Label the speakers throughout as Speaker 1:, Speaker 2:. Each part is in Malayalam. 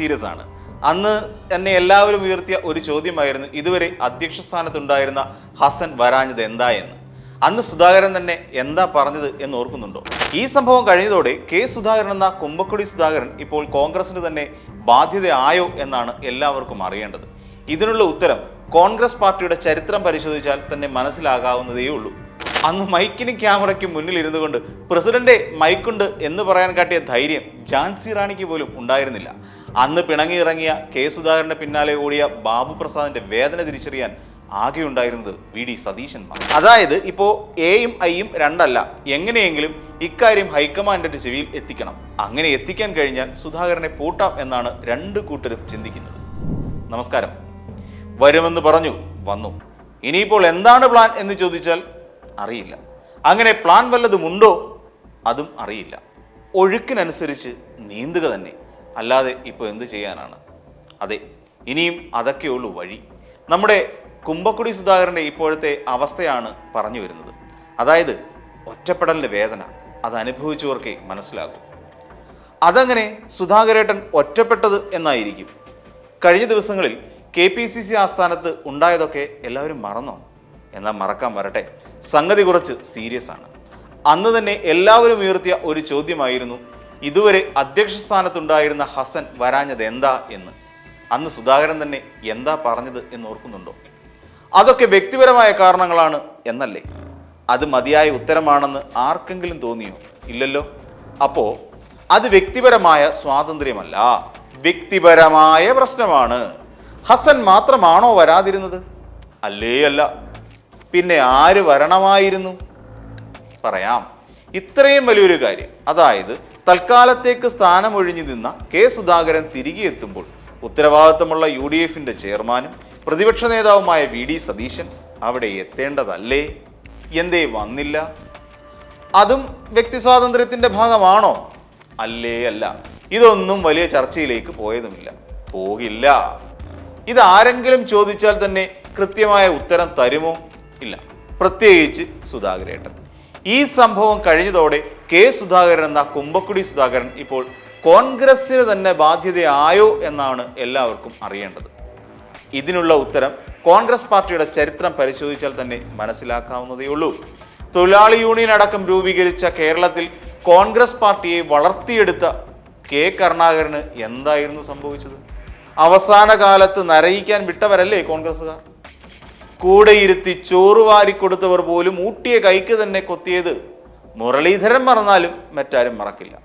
Speaker 1: സീരിയസ് ആണ്. അന്ന് തന്നെ എല്ലാവരും ഉയർത്തിയ ഒരു ചോദ്യമായിരുന്നു ഇതുവരെ അധ്യക്ഷ സ്ഥാനത്തുണ്ടായിരുന്ന ഹസൻ വരാഞ്ഞത് എന്താ എന്ന്? അന്ന് സുധാകരൻ തന്നെ എന്താ പറഞ്ഞത്? എന്ന് ഓർക്കുന്നുണ്ടോ? ഈ സംഭവം കഴിഞ്ഞതോടെ കെ സുധാകരൻ എന്ന കുമ്പക്കുടി സുധാകരൻ ഇപ്പോൾ കോൺഗ്രസിന് തന്നെ ബാധ്യതയായോ എന്നാണ് എല്ലാവർക്കും അറിയേണ്ടത്. ഇതിനുള്ള ഉത്തരം കോൺഗ്രസ് പാർട്ടിയുടെ ചരിത്രം പരിശോധിച്ചാൽ തന്നെ മനസ്സിലാകാവുന്നതേ ഉള്ളൂ. അന്ന് മൈക്കിനും ക്യാമറയ്ക്കും മുന്നിൽ ഇരുന്നു കൊണ്ട് പ്രസിഡന്റെ മൈക്കുണ്ട് എന്ന് പറയാൻ കാട്ടിയ ധൈര്യം ജാൻസി റാണിക്ക് പോലും ഉണ്ടായിരുന്നില്ല. അന്ന് പിണങ്ങിയിറങ്ങിയ കെ സുധാകരന്റെ പിന്നാലെ ഓടിയ ബാബു പ്രസാദിന്റെ വേദന തിരിച്ചറിയാൻ ആകെ ഉണ്ടായിരുന്നത് വി ഡി സതീശൻ. അതായത് ഇപ്പോ എയും ഐയും രണ്ടല്ല. എങ്ങനെയെങ്കിലും ഇക്കാര്യം ഹൈക്കമാൻഡിന്റെ ചെവിയിൽ എത്തിക്കണം. അങ്ങനെ എത്തിക്കാൻ കഴിഞ്ഞാൽ സുധാകരനെ പൂട്ടാം എന്നാണ് രണ്ട് കൂട്ടരും ചിന്തിക്കുന്നത്. നമസ്കാരം. വരുമെന്ന് പറഞ്ഞു വന്നു. ഇനിയിപ്പോൾ എന്താണ് പ്ലാൻ എന്ന് ചോദിച്ചാൽ അറിയില്ല. അങ്ങനെ പ്ലാൻ വല്ലതുമുണ്ടോ? അതും അറിയില്ല. ഒഴുക്കിനനുസരിച്ച് നീന്തുക തന്നെ. അല്ലാതെ ഇപ്പോൾ എന്ത് ചെയ്യാനാണ്? അതെ ഇനിയും അതൊക്കെയുള്ളൂ വഴി. നമ്മുടെ കുമ്പക്കുടി സുധാകരന്റെ ഇപ്പോഴത്തെ അവസ്ഥയാണ് പറഞ്ഞു വരുന്നത്. അതായത് ഒറ്റപ്പെടലിന്റെ വേദന അത് അനുഭവിച്ചവർക്കേ മനസ്സിലാകും. അതങ്ങനെ സുധാകരേട്ടൻ ഒറ്റപ്പെട്ടത് എന്നായിരിക്കും. കഴിഞ്ഞ ദിവസങ്ങളിൽ കെ പി സി സി ആസ്ഥാനത്ത് ഉണ്ടായതൊക്കെ എല്ലാവരും മറന്നോ? എന്നാൽ മറക്കാൻ വരട്ടെ. സംഗതി കുറച്ച് സീരിയസ് ആണ്. അന്ന് തന്നെ എല്ലാവരും ഉയർത്തിയ ഒരു ചോദ്യമായിരുന്നു ഇതുവരെ അധ്യക്ഷ സ്ഥാനത്തുണ്ടായിരുന്ന ഹസൻ വരാഞ്ഞത് എന്താ എന്ന്. അന്ന് സുധാകരൻ തന്നെ എന്താ പറഞ്ഞത് എന്ന് ഓർക്കുന്നുണ്ടോ? അതൊക്കെ വ്യക്തിപരമായ കാരണങ്ങളാണ് എന്നല്ലേ? അത് മതിയായ ഉത്തരമാണെന്ന് ആർക്കെങ്കിലും തോന്നിയോ? ഇല്ലല്ലോ. അപ്പോ അത് വ്യക്തിപരമായ സ്വാതന്ത്ര്യമല്ല. വ്യക്തിപരമായ പ്രശ്നമാണ്. ഹസൻ മാത്രമാണോ വരാതിരുന്നത്? അല്ലേ അല്ല. പിന്നെ ആര് വരണമായിരുന്നു? പറയാം. ഇത്രയും വലിയൊരു കാര്യം. അതായത് തൽക്കാലത്തേക്ക് സ്ഥാനമൊഴിഞ്ഞു നിന്ന കെ സുധാകരൻ തിരികെ എത്തുമ്പോൾ ഉത്തരവാദിത്തമുള്ള യു ഡി എഫിന്റെ ചെയർമാനും പ്രതിപക്ഷ നേതാവുമായ വി ഡി സതീശൻ അവിടെ എത്തേണ്ടതല്ലേ? എന്തേ വന്നില്ല? അതും വ്യക്തി സ്വാതന്ത്ര്യത്തിന്റെ ഭാഗമാണോ? അല്ലേ അല്ല. ഇതൊന്നും വലിയ ചർച്ചയിലേക്ക് പോയതുമില്ല. പോകില്ല. ഇത് ആരെങ്കിലും ചോദിച്ചാൽ തന്നെ കൃത്യമായ ഉത്തരം തരുമോ? ഇല്ല. പ്രത്യേകിച്ച് സുധാകരേട്ടൻ. ഈ സംഭവം കഴിഞ്ഞതോടെ കെ സുധാകരൻ എന്ന കുമ്പക്കുടി സുധാകരൻ ഇപ്പോൾ കോൺഗ്രസിന് തന്നെ ബാധ്യതയായോ എന്നാണ് എല്ലാവർക്കും അറിയേണ്ടത്. ഇതിനുള്ള ഉത്തരം കോൺഗ്രസ് പാർട്ടിയുടെ ചരിത്രം പരിശോധിച്ചാൽ തന്നെ മനസ്സിലാക്കാവുന്നതേ ഉള്ളൂ. തൊഴിലാളി യൂണിയൻ അടക്കം രൂപീകരിച്ച കേരളത്തിൽ കോൺഗ്രസ് പാർട്ടിയെ വളർത്തിയെടുത്ത കെ കരുണാകരന് എന്തായിരുന്നു സംഭവിച്ചത്? അവസാന കാലത്ത് നരയിക്കാൻ വിട്ടവരല്ലേ കോൺഗ്രസ്സുകാർ? കൂടെ ഇരുത്തി ചോറ് വാരിക്കൊടുത്തവർ പോലും ഊട്ടിയ കൈക്ക് തന്നെ കൊത്തിയത് മുരളീധരൻ മറന്നാലും മറ്റാരും മറക്കില്ല.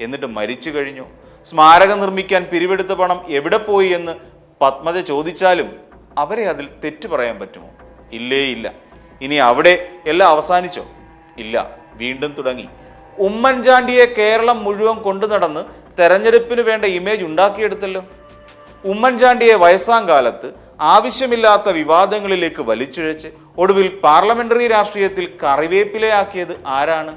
Speaker 1: എന്നിട്ട് മരിച്ചു കഴിഞ്ഞു. സ്മാരകം നിർമ്മിക്കാൻ പിരിവെടുത്ത പണം എവിടെ പോയി എന്ന് പത്മജ ചോദിച്ചാലും അവരെ അതിൽ തെറ്റു പറയാൻ പറ്റുമോ? ഇല്ലേ ഇല്ല. ഇനി അവിടെ എല്ലാം അവസാനിച്ചോ? ഇല്ല. വീണ്ടും തുടങ്ങി. ഉമ്മൻചാണ്ടിയെ കേരളം മുഴുവൻ കൊണ്ടു നടന്ന് തെരഞ്ഞെടുപ്പിന് വേണ്ട ഇമേജ് ഉണ്ടാക്കിയെടുത്തല്ലോ. ഉമ്മൻചാണ്ടിയെ വയസ്സാം കാലത്ത് ആവശ്യമില്ലാത്ത വിവാദങ്ങളിലേക്ക് വലിച്ചിഴച്ച് ഒടുവിൽ പാർലമെന്ററി രാഷ്ട്രീയത്തിൽ കറിവേപ്പിലയാക്കിയത് ആരാണ്?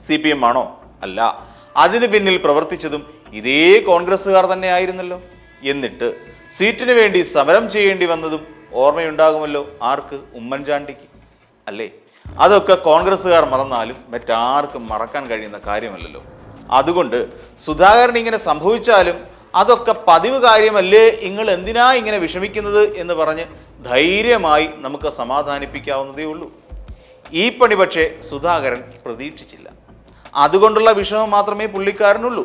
Speaker 1: സി പി എം ആണോ? അല്ല. അതിന് പിന്നിൽ പ്രവർത്തിച്ചതും ഇതേ കോൺഗ്രസ്സുകാർ തന്നെ ആയിരുന്നല്ലോ എന്നിട്ട് സീറ്റിന് വേണ്ടി സമരം ചെയ്യേണ്ടി വന്നതും ഓർമ്മയുണ്ടാകുമല്ലോ ആർക്ക്? ഉമ്മൻചാണ്ടിക്ക്. അല്ലേ? അതൊക്കെ കോൺഗ്രസ്സുകാർ മറന്നാലും മറ്റാർക്കും മറക്കാൻ കഴിയുന്ന കാര്യമല്ലല്ലോ. അതുകൊണ്ട് സുധാകരൻ ഇങ്ങനെ സംഭവിച്ചാലും അതൊക്കെ പതിവ് കാര്യമല്ലേ? നിങ്ങൾ എന്തിനാ ഇങ്ങനെ വിഷമിക്കുന്നത് എന്ന് പറഞ്ഞ് ധൈര്യമായി നമുക്ക് സമാധാനിപ്പിക്കാവുന്നതേ ഉള്ളൂ. ഈ പണി പക്ഷേ സുധാകരൻ പ്രതീക്ഷിച്ചില്ല. അതുകൊണ്ടുള്ള വിഷമം മാത്രമേ പുള്ളിക്കാരനുള്ളൂ.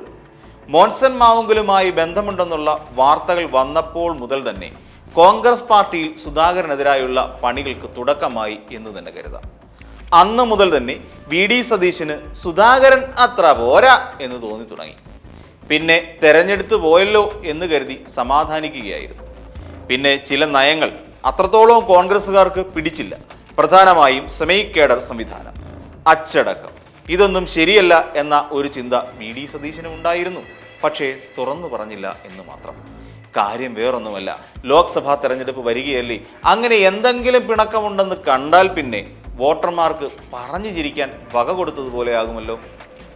Speaker 1: മോൻസൺ മാവുങ്കലുമായി ബന്ധമുണ്ടെന്നുള്ള വാർത്തകൾ വന്നപ്പോൾ മുതൽ തന്നെ കോൺഗ്രസ് പാർട്ടിയിൽ സുധാകരനെതിരായുള്ള പണികൾക്ക് തുടക്കമായി എന്ന് തന്നെ കരുതാം. അന്ന് മുതൽ തന്നെ വി ഡി സതീശന് സുധാകരൻ അത്ര പോരാ എന്ന് തോന്നി തുടങ്ങി. പിന്നെ തെരഞ്ഞെടുത്ത് പോയല്ലോ എന്ന് കരുതി സമാധാനിക്കുകയായിരുന്നു. പിന്നെ ചില നയങ്ങൾ അത്രത്തോളം കോൺഗ്രസ്സുകാർക്ക് പിടിച്ചില്ല. പ്രധാനമായും സെമി സംവിധാനം. അച്ചടക്കം. ഇതൊന്നും ശരിയല്ല എന്ന ഒരു ചിന്ത വി ഡി സതീശനും ഉണ്ടായിരുന്നു. പക്ഷേ തുറന്നു പറഞ്ഞില്ല എന്ന് മാത്രം. കാര്യം വേറൊന്നുമല്ല. ലോക്സഭാ തെരഞ്ഞെടുപ്പ് വരികയല്ലേ. അങ്ങനെ എന്തെങ്കിലും പിണക്കമുണ്ടെന്ന് കണ്ടാൽ പിന്നെ വോട്ടർമാർക്ക് പറഞ്ഞു ചിരിക്കാൻ വക കൊടുത്തതുപോലെ ആകുമല്ലോ.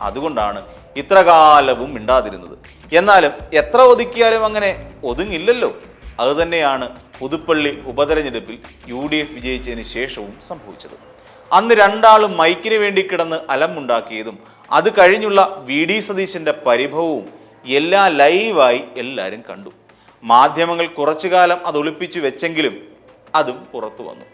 Speaker 1: അതുകൊണ്ടാണ് ഇത്ര കാലവും മിണ്ടാതിരുന്നത്. എന്നാലും എത്ര ഒതുക്കിയാലും അങ്ങനെ ഒതുങ്ങില്ലല്ലോ. അതുതന്നെയാണ് പുതുപ്പള്ളി ഉപതെരഞ്ഞെടുപ്പിൽ യു ഡി എഫ് വിജയിച്ചതിന് ശേഷവും സംഭവിച്ചത്. അന്ന് രണ്ടാളും മൈക്കിന് വേണ്ടി കിടന്ന് അലമുണ്ടാക്കിയതും അത് കഴിഞ്ഞുള്ള വി ഡി സതീശന്റെ പരിഭവവും എല്ലാം ലൈവായി എല്ലാവരും കണ്ടു. മാധ്യമങ്ങൾ കുറച്ചു കാലം അത് ഒളിപ്പിച്ചു വെച്ചെങ്കിലും അതും പുറത്തു വന്നു.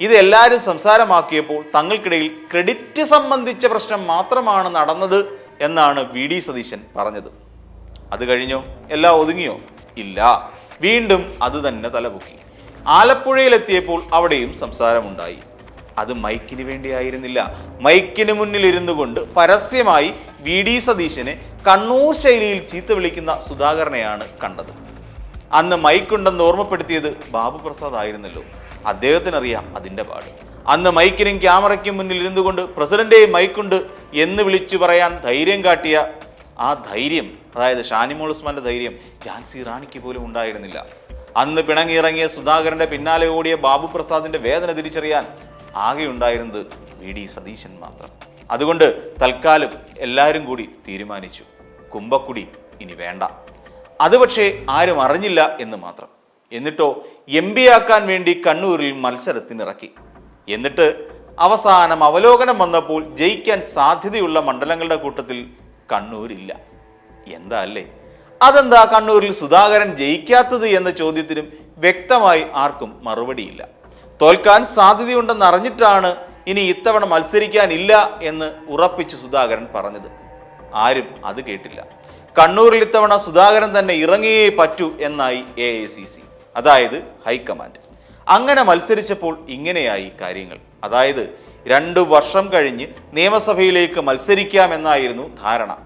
Speaker 1: ഇത് എല്ലാവരും സംസാരമാക്കിയപ്പോൾ തങ്ങൾക്കിടയിൽ ക്രെഡിറ്റ് സംബന്ധിച്ച പ്രശ്നം മാത്രമാണ് നടന്നത് എന്നാണ് വി ഡി സതീശൻ പറഞ്ഞത്. അത് കഴിഞ്ഞോ? എല്ലാം ഒതുങ്ങിയോ? ഇല്ല. വീണ്ടും അത് തന്നെ തലപൊക്കി. ആലപ്പുഴയിലെത്തിയപ്പോൾ അവിടെയും സംസാരമുണ്ടായി. അത് മൈക്കിന് വേണ്ടിയായിരുന്നില്ല. മൈക്കിന് മുന്നിൽ ഇരുന്നു കൊണ്ട് പരസ്യമായി വി ഡി സതീശനെ കണ്ണൂർ ശൈലിയിൽ ചീത്ത വിളിക്കുന്ന സുധാകരനെയാണ് കണ്ടത്. അന്ന് മൈക്കുണ്ടെന്ന് ഓർമ്മപ്പെടുത്തിയത് ബാബു പ്രസാദ് ആയിരുന്നല്ലോ. അദ്ദേഹത്തിനറിയാം അതിന്റെ പാട്. അന്ന് മൈക്കിനും ക്യാമറയ്ക്കും മുന്നിൽ ഇരുന്നു കൊണ്ട് പ്രസിഡന്റേ മൈക്കുണ്ട് എന്ന് വിളിച്ചു പറയാൻ ധൈര്യം കാട്ടിയ ആ ധൈര്യം അതായത് ഷാനിമോൾ ഉസ്മാന്റെ ധൈര്യം ഝാൻസി റാണിക്ക് പോലും ഉണ്ടായിരുന്നില്ല. അന്ന് പിണങ്ങിയിറങ്ങിയ സുധാകരന്റെ പിന്നാലെ ഓടിയ ബാബു പ്രസാദിന്റെ വേദന തിരിച്ചറിയാൻ ആകെ ഉണ്ടായിരുന്നത് വി ഡി സതീശൻ മാത്രം. അതുകൊണ്ട് തൽക്കാലം എല്ലാവരും കൂടി തീരുമാനിച്ചു കുമ്പക്കുടി ഇനി വേണ്ട. അത് പക്ഷേ ആരും അറിഞ്ഞില്ല എന്ന് മാത്രം. എന്നിട്ടോ എം ആക്കാൻ വേണ്ടി കണ്ണൂരിൽ മത്സരത്തിനിറക്കി. എന്നിട്ട് അവസാനം അവലോകനം വന്നപ്പോൾ ജയിക്കാൻ സാധ്യതയുള്ള മണ്ഡലങ്ങളുടെ കൂട്ടത്തിൽ കണ്ണൂരില്ല. എന്താ അല്ലേ? അതെന്താ കണ്ണൂരിൽ സുധാകരൻ ജയിക്കാത്തത് എന്ന ചോദ്യത്തിനും വ്യക്തമായി ആർക്കും മറുപടിയില്ല. തോൽക്കാൻ സാധ്യതയുണ്ടെന്ന് അറിഞ്ഞിട്ടാണ് ഇനി ഇത്തവണ മത്സരിക്കാനില്ല എന്ന് ഉറപ്പിച്ച് സുധാകരൻ പറഞ്ഞത്. ആരും അത് കേട്ടില്ല. കണ്ണൂരിൽ ഇത്തവണ സുധാകരൻ തന്നെ ഇറങ്ങിയേ പറ്റൂ എന്നായി എ ഐ സി സി അതായത് ഹൈക്കമാൻഡ്. അങ്ങനെ മത്സരിച്ചപ്പോൾ ഇങ്ങനെയായി കാര്യങ്ങൾ. അതായത് രണ്ടു വർഷം കഴിഞ്ഞ് നിയമസഭയിലേക്ക് മത്സരിക്കാമെന്നായിരുന്നു ധാരണ.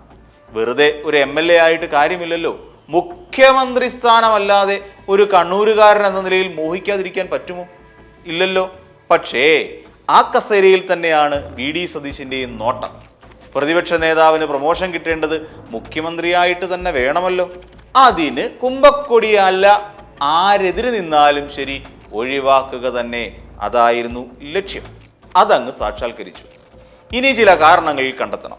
Speaker 1: വെറുതെ ഒരു എം എൽ എ ആയിട്ട് കാര്യമില്ലല്ലോ. മുഖ്യമന്ത്രി സ്ഥാനമല്ലാതെ ഒരു കണ്ണൂരുകാരൻ എന്ന നിലയിൽ മോഹിക്കാതിരിക്കാൻ പറ്റുമോ? ഇല്ലല്ലോ. പക്ഷേ ആ കസേരയിൽ തന്നെയാണ് വി ഡി സതീശിന്റെയും നോട്ടം. പ്രതിപക്ഷ നേതാവിന് പ്രൊമോഷൻ കിട്ടേണ്ടത് മുഖ്യമന്ത്രിയായിട്ട് തന്നെ വേണമല്ലോ. അതിന് കുമ്പക്കൊടിയല്ല ആരെതിര് നിന്നാലും ശരി ഒഴിവാക്കുക തന്നെ. അതായിരുന്നു ലക്ഷ്യം. അതങ്ങ് സാക്ഷാത്കരിച്ചു. ഇനി ചില കാരണങ്ങൾ കണ്ടെത്തണം.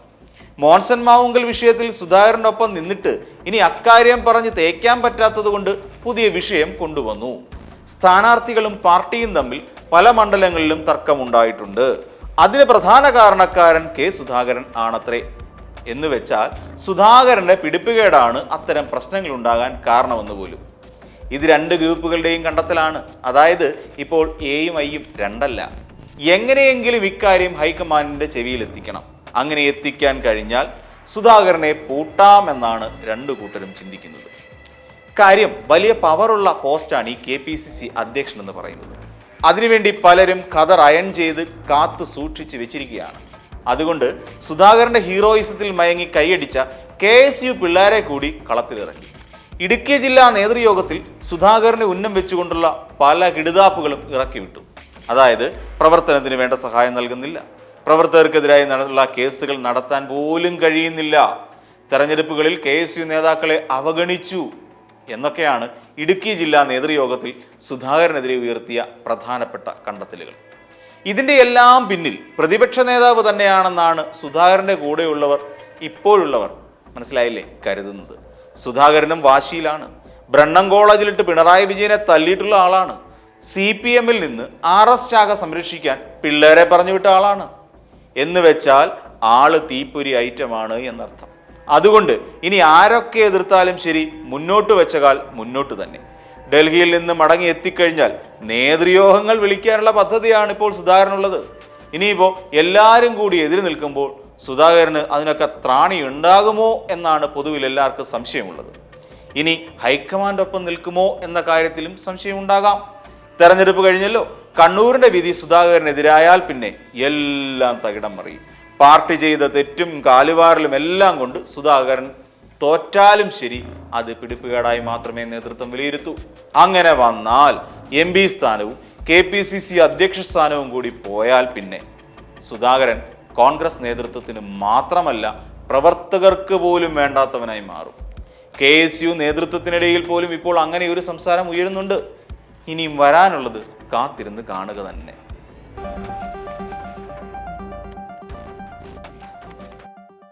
Speaker 1: മോൻസൻ മാവുങ്കൽ വിഷയത്തിൽ സുധാകരനൊപ്പം നിന്നിട്ട് ഇനി അക്കാര്യം പറഞ്ഞ് തേക്കാൻ പറ്റാത്തതുകൊണ്ട് പുതിയ വിഷയം കൊണ്ടുവന്നു. സ്ഥാനാർത്ഥികളും പാർട്ടിയും തമ്മിൽ പല മണ്ഡലങ്ങളിലും തർക്കമുണ്ടായിട്ടുണ്ട്. അതിന് പ്രധാന കാരണക്കാരൻ കെ സുധാകരൻ ആണത്രേ. എന്ന് വെച്ചാൽ സുധാകരന്റെ പിടിപ്പുകേടാണ് അത്തരം പ്രശ്നങ്ങൾ ഉണ്ടാകാൻ കാരണമെന്ന് പോലും. ഇത് രണ്ട് ഗ്രൂപ്പുകളുടെയും കണ്ടെത്തലാണ്. അതായത് ഇപ്പോൾ എയും ഐയും രണ്ടല്ല. എങ്ങനെയെങ്കിലും ഇക്കാര്യം ഹൈക്കമാൻഡിന്റെ ചെവിയിൽ എത്തിക്കണം. അങ്ങനെ എത്തിക്കാൻ കഴിഞ്ഞാൽ സുധാകരനെ പൂട്ടാമെന്നാണ് രണ്ടു കൂട്ടരും ചിന്തിക്കുന്നത്. കാര്യം വലിയ പവറുള്ള പോസ്റ്റാണ് ഈ കെ പി സി സി അധ്യക്ഷൻ എന്ന് പറയുന്നത്. അതിനുവേണ്ടി പലരും കഥർ അയൺ ചെയ്ത് കാത്തു സൂക്ഷിച്ച് വെച്ചിരിക്കുകയാണ്. അതുകൊണ്ട് സുധാകരന്റെ ഹീറോയിസത്തിൽ മയങ്ങി കൈയടിച്ച കെ എസ് യു പിള്ളേരെ കൂടി കളത്തിലിറക്കി. ഇടുക്കി ജില്ലാ നേതൃയോഗത്തിൽ സുധാകരനെ ഉന്നം വെച്ചുകൊണ്ടുള്ള പല കിടുതാപ്പുകളും ഇറക്കി വിട്ടു അതായത് പ്രവർത്തനത്തിന് വേണ്ട സഹായം നൽകുന്നില്ല. പ്രവർത്തകർക്കെതിരായി നടന്നുള്ള കേസുകൾ നടത്താൻ പോലും കഴിയുന്നില്ല. തെരഞ്ഞെടുപ്പുകളിൽ കെ എസ് യു നേതാക്കളെ അവഗണിച്ചു എന്നൊക്കെയാണ് ഇടുക്കി ജില്ലാ നേതൃയോഗത്തിൽ സുധാകരനെതിരെ ഉയർത്തിയ പ്രധാനപ്പെട്ട കണ്ടെത്തലുകൾ. ഇതിന്റെ എല്ലാം പിന്നിൽ പ്രതിപക്ഷ നേതാവ് തന്നെയാണെന്നാണ് സുധാകരന്റെ കൂടെയുള്ളവർ ഇപ്പോഴുള്ളവർ മനസ്സിലായില്ലേ കരുതുന്നത്. സുധാകരനും വാശിയിലാണ്. ബ്രണ്ണം കോളേജിലിട്ട് പിണറായി വിജയനെ തല്ലിയിട്ടുള്ള ആളാണ്. സി പി എമ്മിൽ നിന്ന് ആർ എസ് ശാഖ സംരക്ഷിക്കാൻ പിള്ളേരെ പറഞ്ഞു വിട്ട ആളാണ്. എന്ന് വെച്ചാൽ ആൾ തീപ്പൊരി ഐറ്റമാണ് എന്നർത്ഥം. അതുകൊണ്ട് ഇനി ആരൊക്കെ എതിർത്താലും ശരി മുന്നോട്ട് വെച്ച കാൽ മുന്നോട്ട് തന്നെ. ഡൽഹിയിൽ നിന്ന് മടങ്ങി എത്തിക്കഴിഞ്ഞാൽ നേതൃയോഗങ്ങൾ വിളിക്കാനുള്ള പദ്ധതിയാണ് ഇപ്പോൾ സുധാകരനുള്ളത്. ഇനിയിപ്പോൾ എല്ലാവരും കൂടി എതിര് നിൽക്കുമ്പോൾ സുധാകരന് അതിനൊക്കെ ത്രാണി ഉണ്ടാകുമോ എന്നാണ് പൊതുവിൽ എല്ലാവർക്കും സംശയമുള്ളത്. ഇനി ഹൈക്കമാൻഡൊപ്പം നിൽക്കുമോ എന്ന കാര്യത്തിലും സംശയമുണ്ടാകാം. തെരഞ്ഞെടുപ്പ് കഴിഞ്ഞല്ലോ. കണ്ണൂരിന്റെ വിധി സുധാകരനെതിരായാൽ പിന്നെ എല്ലാം തകിടം മറിയും. പാർട്ടി ചെയ്ത തെറ്റും കാലുവാറിലും എല്ലാം കൊണ്ട് സുധാകരൻ തോറ്റാലും ശരി അത് പിടിപ്പുകേടായി മാത്രമേ നേതൃത്വം വിലയിരുത്തൂ. അങ്ങനെ വന്നാൽ എം പി സ്ഥാനവും കെ പി സി സി അധ്യക്ഷ സ്ഥാനവും കൂടി പോയാൽ പിന്നെ സുധാകരൻ കോൺഗ്രസ് നേതൃത്വത്തിന് മാത്രമല്ല പ്രവർത്തകർക്ക് പോലും വേണ്ടാത്തവനായി മാറും. കെ എസ് യു നേതൃത്വത്തിനിടയിൽ പോലും ഇപ്പോൾ അങ്ങനെ ഒരു സംസാരം ഉയരുന്നുണ്ട്. ഇനിയും വരാനുള്ളത് കാത്തിരുന്ന് കാണുക തന്നെ.